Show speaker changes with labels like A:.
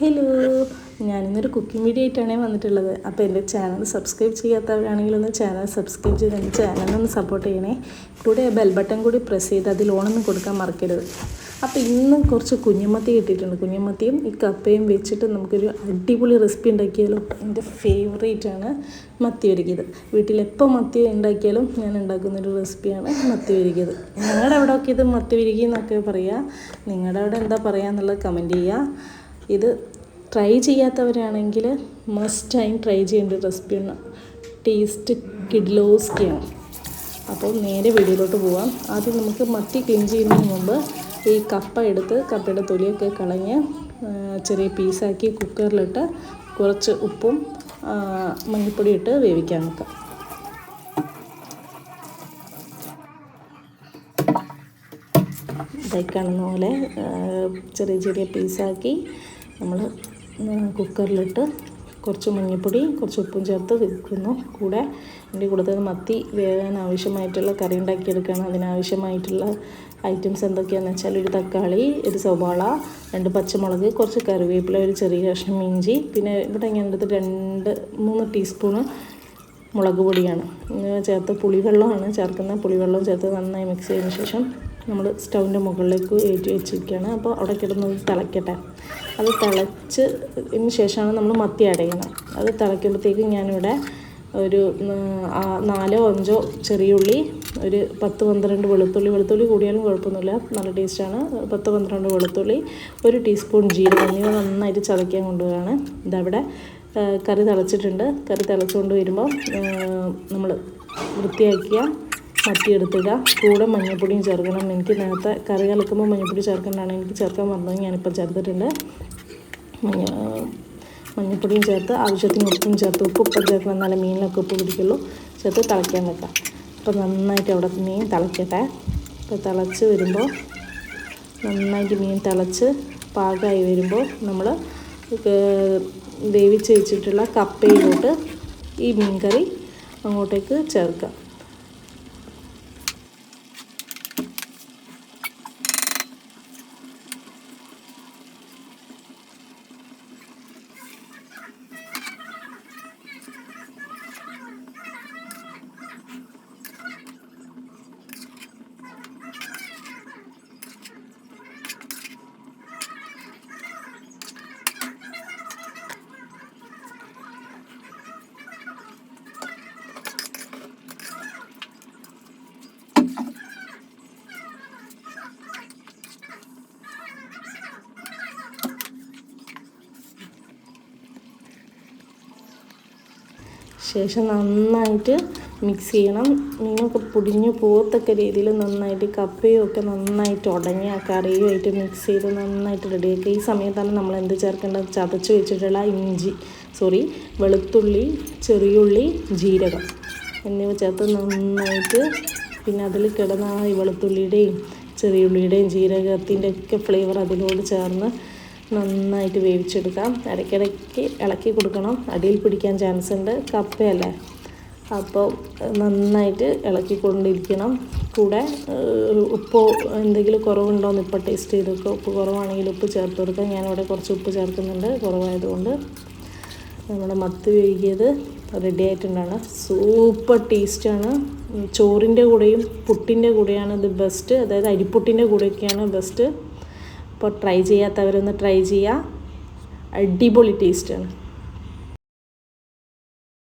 A: Hello ഞാനിന്നൊരു cooking video ആയിട്ടാണ് വന്നിട്ടുള്ളത്. അപ്പോൾ എന്റെ ചാനൽ സബ്സ്ക്രൈബ് ചെയ്യാത്തവരാണെങ്കിൽ ഒന്ന് ചാനൽ സബ്സ്ക്രൈബ് ചെയ്ത് എന്റെ ചാനലൊന്ന് സപ്പോർട്ട് ചെയ്യണേ. കൂടെ ബെൽ ബട്ടൺ കൂടി പ്രസ് ചെയ്ത് അതിൽ ഓണൊന്നും കൊടുക്കാൻ മറക്കരുത്. അപ്പോൾ ഇന്ന് കുറച്ച് കുഞ്ഞുമത്തി കിട്ടിയിട്ടുണ്ട്. കുഞ്ഞുമത്തിയും ഈ കപ്പയും വെച്ചിട്ട് നമുക്കൊരു അടിപൊളി റെസിപ്പി ഉണ്ടാക്കിയാലോ. എന്റെ ഫേവറേറ്റ് ആണ് മത്തി ഒരുക്കിയത്. വീട്ടിലെപ്പോൾ മത്തി ഉണ്ടാക്കിയാലും ഞാൻ ഉണ്ടാക്കുന്നൊരു റെസിപ്പിയാണ് മത്തി ഒരുക്കിയത്. ഞങ്ങളുടെ അവിടെ ഒക്കെ ഇത് മത്തി ഒരുക്കി എന്നൊക്കെ പറയുക നിങ്ങളുടെ അവിടെ എന്താ പറയുക എന്നുള്ളത് കമന്റ് ചെയ്യുക ഇത് ട്രൈ ചെയ്യാത്തവരാണെങ്കിൽ മസ്റ്റ് ടൈം ട്രൈ ചെയ്യേണ്ട റെസിപ്പിയാണ് ടേസ്റ്റ് കിഡ്ലോസ്കിയാണ് അപ്പോൾ നേരെ വീഡിയോയിലോട്ട് പോവാം. ആദ്യം നമുക്ക് മത്തി ക്ലീൻ ചെയ്യുന്നതിന് മുമ്പ് ഈ കപ്പ എടുത്ത് കപ്പയുടെ തൊലിയൊക്കെ കളഞ്ഞ് ചെറിയ പീസാക്കി കുക്കറിലിട്ട് കുറച്ച് ഉപ്പും മഞ്ഞൾപ്പൊടി ഇട്ട് വേവിക്കാൻ വെക്കാം. ഇതായി കാണുന്ന പോലെ ചെറിയ ചെറിയ പീസാക്കി നമ്മൾ കുക്കറിലിട്ട് കുറച്ച് മഞ്ഞൾപ്പൊടി കുറച്ച് ഉപ്പും ചേർത്ത് വെക്കുന്നു. കൂടെ എന്റെ കൂടുതൽ മത്തി വേകാൻ ആവശ്യമായിട്ടുള്ള കറി ഉണ്ടാക്കിയെടുക്കുകയാണ്. അതിനാവശ്യമായിട്ടുള്ള ഐറ്റംസ് എന്തൊക്കെയാണെന്ന് വെച്ചാൽ ഒരു തക്കാളി ഒരു സവാള രണ്ട് പച്ചമുളക് കുറച്ച് കറിവേപ്പില ഒരു ചെറിയ കഷ്ണം ഇഞ്ചി പിന്നെ ഇവിടെ ഞാൻ എടുത്ത് രണ്ട് മൂന്ന് ടീസ്പൂണ് മുളക് പൊടിയാണ്. ചേർത്ത് പുളിവെള്ളമാണ് ചേർക്കുന്നത് പുളിവെള്ളം ചേർത്ത് നന്നായി മിക്സ് ചെയ്തതിന് ശേഷം നമ്മൾ സ്റ്റൗവിന്റെ മുകളിലേക്ക് ഏറ്റി വെച്ചിരിക്കുകയാണ്. അപ്പോൾ അവിടെ കിടന്നത് തിളയ്ക്കട്ടെ അത് തിളച്ച് ശേഷമാണ് നമ്മൾ മത്തി അടയുന്നത് അത് തിളയ്ക്കുമ്പോഴത്തേക്കും ഞാനിവിടെ ഒരു നാലോ അഞ്ചോ ചെറിയ ഉള്ളി ഒരു പത്ത് പന്ത്രണ്ട് വെളുത്തുള്ളി വെളുത്തുള്ളി കൂടിയാലും കുഴപ്പമൊന്നുമില്ല നല്ല ടേസ്റ്റാണ് പത്ത് പന്ത്രണ്ട് വെളുത്തുള്ളി ഒരു ടീസ്പൂൺ ജീരകം എന്നിവ നന്നായിട്ട് ചതയ്ക്കാൻ കൊണ്ടുപോവാണ് ഇതവിടെ കറി തിളച്ചിട്ടുണ്ട്. കറി തിളച്ചുകൊണ്ട് വരുമ്പോൾ നമ്മൾ വൃത്തിയാക്കിയ മത്തി എടുത്തിടുക കൂടെ മഞ്ഞൾപ്പൊടിയും ചേർക്കണം. എനിക്ക് നേരത്തെ കറി കലക്കുമ്പോൾ മഞ്ഞൾപ്പൊടി ചേർക്കേണ്ടതാണ് എനിക്ക് ചേർക്കാൻ പറഞ്ഞത് ഞാനിപ്പോൾ ചേർത്തിട്ടുണ്ട്. മഞ്ഞ മഞ്ഞൾപ്പൊടിയും ചേർത്ത് ആവശ്യത്തിന് ഉപ്പും ചേർത്ത് ഉപ്പ് ഉപ്പ് ചേർക്കണം. എന്നാലേ മീനിലൊക്കെ ഉപ്പ് പിടിക്കുള്ളൂ. ചേർത്ത് തിളയ്ക്കാൻ വെക്കാം. അപ്പോൾ നന്നായിട്ട് അവിടെ മീൻ തിളയ്ക്കട്ടെ. അപ്പോൾ തിളച്ച് വരുമ്പോൾ നന്നായിട്ട് മീൻ തിളച്ച് പാകമായി വരുമ്പോൾ നമ്മൾ വേവിച്ച് വെച്ചിട്ടുള്ള കപ്പയിലോട്ട് ഈ മീൻ കറി അങ്ങോട്ടേക്ക് ചേർക്കാം. ശേഷം നന്നായിട്ട് മിക്സ് ചെയ്യണം. മീനൊക്കെ പൊടിഞ്ഞു പോകത്തക്ക രീതിയിൽ നന്നായിട്ട് കപ്പയും ഒക്കെ നന്നായിട്ട് ആ കറിയുമായിട്ട് മിക്സ് ചെയ്ത് നന്നായിട്ട് റെഡിയാക്കുക ഈ സമയത്താണ് നമ്മൾ എന്ത് ചേർക്കേണ്ടത്? ചതച്ച് വെച്ചിട്ടുള്ള ഇഞ്ചി സോറി വെളുത്തുള്ളി ചെറിയുള്ളി ജീരകം എന്നിവ ചേർത്ത് നന്നായിട്ട് പിന്നെ അതിൽ കിടന്ന ഈ വെളുത്തുള്ളിയുടെയും ചെറിയുള്ളിയുടെയും ജീരകത്തിന്റെ ഒക്കെ ഫ്ലേവർ അതിനോട് ചേർന്ന് നന്നായിട്ട് വേവിച്ചെടുക്കാം. ഇടയ്ക്കിടയ്ക്ക് ഇളക്കി കൊടുക്കണം. അടിയിൽ പിടിക്കാൻ ചാൻസ് ഉണ്ട്. കപ്പയല്ലേ? അപ്പോൾ നന്നായിട്ട് ഇളക്കി ഇളക്കിക്കൊണ്ടിരിക്കണം. കൂടെ ഉപ്പ് ഉപ്പോ എന്തെങ്കിലും കുറവുണ്ടോയെന്ന് ഇപ്പോൾ ടേസ്റ്റ് ചെയ്ത് നോക്കുക ഉപ്പ് കുറവാണെങ്കിൽ ഉപ്പ് ചേർത്ത് കൊടുക്കാം. ഞാനിവിടെ കുറച്ച് ഉപ്പ് ചേർക്കുന്നുണ്ട്. കുറവായതുകൊണ്ട് നമ്മുടെ മത്ത് വേവിക്കിയത് റെഡി ആയിട്ടുണ്ടാണ് സൂപ്പർ ടേസ്റ്റാണ് ചോറിന്റെ കൂടെയും പുട്ടിന്റെ കൂടെയാണ് ഇത് ബെസ്റ്റ് അതായത് അരിപ്പുട്ടിന്റെ കൂടെയൊക്കെയാണ് ബെസ്റ്റ് അപ്പോൾ ട്രൈ ചെയ്യാത്തവരൊന്ന് ട്രൈ ചെയ്യുക അടിപൊളി ടേസ്റ്റാണ്